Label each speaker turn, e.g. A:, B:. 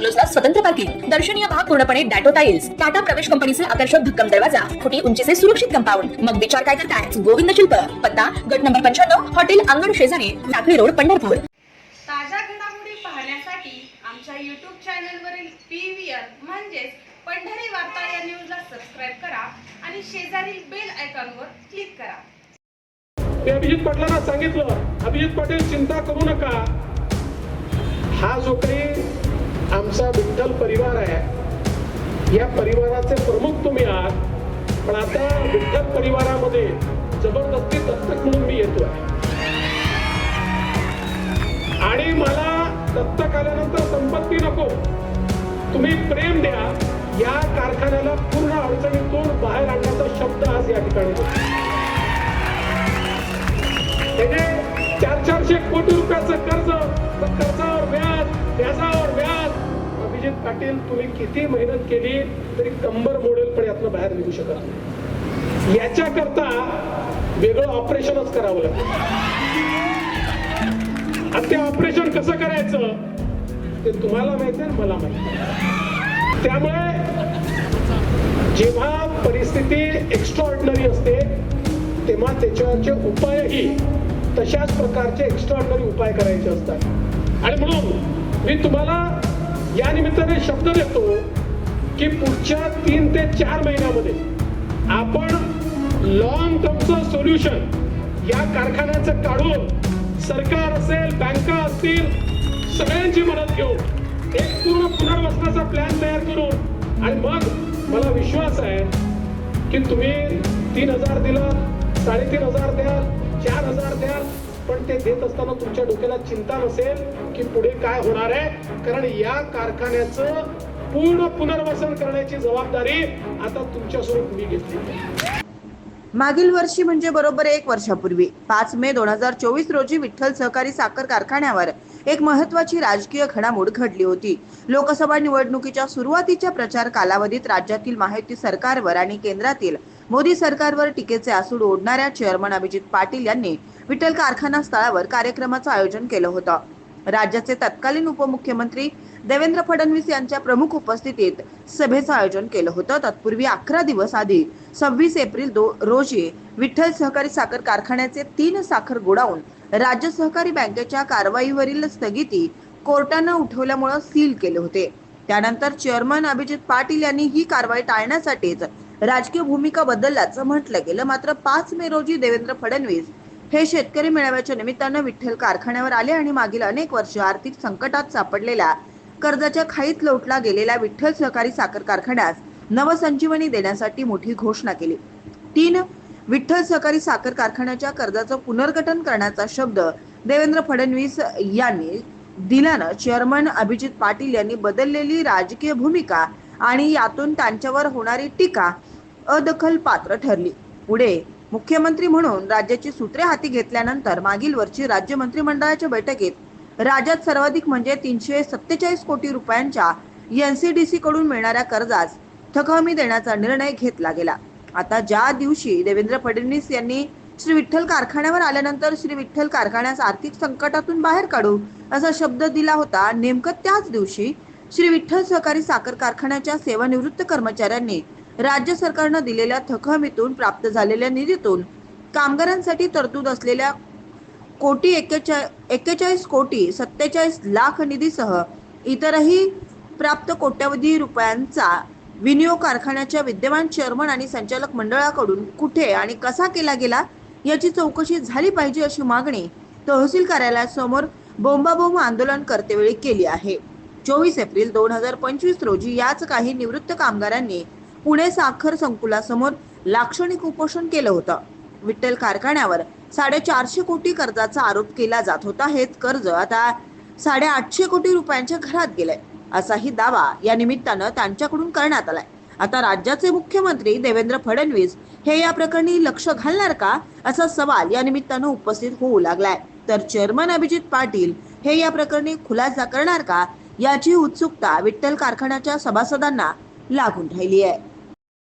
A: बंगलोजला स्वतंत्र पार्किंग. दर्शनीय भाग पूर्णपणे डॅटो टाइल्स टाटा प्रवेश कंपनीचे आकर्षक भक्कम दरवाजा. फुटी उंचीचे सुरक्षित कंपाऊंड. मग विचार काय करताय? गोविंद शिल्प. पत्ता गट नंबर पंच्याण्णव हॉटेल अंगण शेजारी लाकडी रोड पंढरपूर.
B: ताज्या घडामोडी पाहण्यासाठी आमच्या यूट्यूब चॅनलवरील पी व्ही आर म्हणजेच पंढरी वार्ता या न्यूजला सबस्क्राईब करा आणि शेजारील बेल आयकॉनवर क्लिक करा.
C: मी अभिजित पाटलांना सांगितलं. अभिजित पाटील चिंता करू नका. हा जो काही आमचा विठ्ठल परिवार आहे. या परिवाराचे प्रमुख तुम्ही आहात. पण आता विठ्ठल परिवारामध्ये जबरदस्ती दत्तक म्हणून मी येतो आहे. आणि मला दत्तक आल्यानंतर संपत्ती नको. तुम्ही प्रेम द्या. या कारखान्याला पूर्ण अडचणीतून बाहेर आणण्याचा शब्द आज या ठिकाणी त्याने चार चारशे कोटी रुपयाचं कर्ज कर्जावर व्याज व्याजावर व्याज पाटील तुम्ही किती मेहनत केली तरी कंबर मोडेल पण यातनं बाहेर निघू शकत नाही. याच्याकरता वेगळं ऑपरेशनच करावं लागतं. आणि ते ऑपरेशन कसं करायचं ते तुम्हाला माहिती आहे मला माहिती त्यामुळे जेव्हा परिस्थिती एक्स्ट्रॉर्डनरी असते तेव्हा त्याच्यावरचे उपायही तशाच प्रकारचे एक्स्ट्रॉर्डनरी उपाय करायचे असतात. आणि म्हणून मी तुम्हाला शब्द देतो की पुढच्या तीन ते चार महिन्यामध्ये आपण लॉंग टर्मचं सोल्युशन या कारखान्याचं काढून सरकार असेल बँका असतील सगळ्यांची मदत घेऊन एक पूर्ण पुनर्वसनाचा प्लॅन तयार करून आणि मग मला विश्वास आहे की तुम्ही तीन हजार दिलं साडेतीन हजार द्याल चार हजार द्याल पण ते देत असताना तुमच्या डोक्याला चिंता नसेल की पुढे काय होणार आहे? कारण या कारखान्याचं पूर्ण पुनर्वसन करण्याची जबाबदारी आता तुमच्या स्वरूप मी घेतली.
D: मागील वर्षी म्हणजे बरोबर एक वर्षापूर्वी पाच मे दोन हजार चोवीस रोजी विठ्ठल सहकारी साखर कारखान्यावर एक महत्वाची राजकीय घडामोड घडली होती. लोकसभा निवडणुकीच्या सुरुवातीच्या प्रचार कालावधीत राज्यातील माहिती सरकारवर आणि केंद्रातील मोदी सरकारवर टीकेचे आसूड ओढणाऱ्या चेअरमन अभिजित पाटील यांनी विठ्ठल कारखाना स्थळावर कार्यक्रमाचं आयोजन केलं होतं. राज्याचे तत्कालीन उपमुख्यमंत्री देवेंद्र फडणवीस यांच्या प्रमुख उपस्थितीत सभेचं आयोजन केलं होतं. तत्पूर्वी अकरा दिवस आधी सव्वीस एप्रिल दो रोजी विठ्ठल सहकारी साखर कारखान्याचे तीन साखर गोडाऊन राज्य सहकारी बँकेच्या कारवाईवरील स्थगिती कोर्टानं उठवल्यामुळं सील केले होते. त्यानंतर चेअरमन अभिजित पाटील यांनी ही कारवाई टाळण्यासाठीच राजकीय भूमिका बदलल्याचं म्हटलं गेलं. मात्र पाच मे रोजी देवेंद्र फडणवीस हे शेतकरी मेळाव्याच्या निमित्तानं विठ्ठल कारखान्यावर आले आणि मागील अनेक वर्ष आर्थिक संकटात सापडलेल्या कर्जाच्या खाईत लोटला गेलेल्या विठ्ठल सहकारी साखर कारखान्यास नवसंजीवनी देण्यासाठी मोठी घोषणा केली. तीन विठ्ठल सहकारी साखर कारखान्याच्या कर्जाचं पुनर्गठन करण्याचा शब्द देवेंद्र फडणवीस यांनी दिल्यानं चेअरमन अभिजित पाटील यांनी बदललेली राजकीय भूमिका आणि यातून त्यांच्यावर होणारी टीका अदखल पात्र ठरली. पुढे मुख्यमंत्री म्हणून राज्याची सूत्रे हाती घेतल्यानंतर मागील वर्षी राज्य मंत्रिमंडळाच्या बैठकीत राज्यात सर्वाधिक म्हणजे तीनशे सत्तेचाळीस कोटी रुपयांच्या एनसीडीसी कडून मिळणाऱ्या कर्जास थकहमी देण्याचा निर्णय घेतला गेला. आता ज्या दिवशी देवेंद्र फडणवीस यांनी श्री विठ्ठल कारखान्यावर आल्यानंतर श्री विठ्ठल कारखान्यास आर्थिक संकटातून बाहेर काढू असा शब्द दिला होता नेमकं त्याच दिवशी श्री विठ्ठल सहकारी साखर कारखान्याच्या सेवानिवृत्त कर्मचाऱ्यांनी राज्य सरकारनं दिलेल्या थकहमीतून प्राप्त झालेल्या निधीतून कामगारांसाठी तरतूद असलेल्या कोटी एक्केचा एक्केचाळीस कोटी सत्तेचाळीस लाख निधीसह इतरही प्राप्त कोट्यवधी रुपयांचा विनियोग कारखान्याच्या विद्यमान चेअरमन आणि संचालक मंडळाकडून कुठे आणि कसा केला गेला याची चौकशी झाली पाहिजे अशी मागणी तहसील कार्यालयासमोर बोंबाबोंब आंदोलन करतेवेळी केली आहे. चोवीस एप्रिल दोन हजार पंचवीस रोजी याच काही निवृत्त कामगारांनी पुणे साखर संकुलासमोर लाक्षणिक उपोषण केलं होतं. विठ्ठल कारखान्यावर साडेचारशे कोटी कर्जाचा आरोप केला जात होता. हेच कर्ज आता साडेआठशे कोटी रुपयांच्या घरात गेलंय असाही दावा या निमित्तानं त्यांच्याकडून करण्यात आलाय. आता राज्याचे मुख्यमंत्री देवेंद्र फडणवीस हे या प्रकरणी लक्ष घालणार का असा सवाल या निमित्तानं उपस्थित होऊ लागलाय. तर चेअरमन अभिजित पाटील हे या प्रकरणी खुलासा करणार का याची उत्सुकता विठ्ठल कारखान्याच्या सभासदांना लागून राहिली आहे.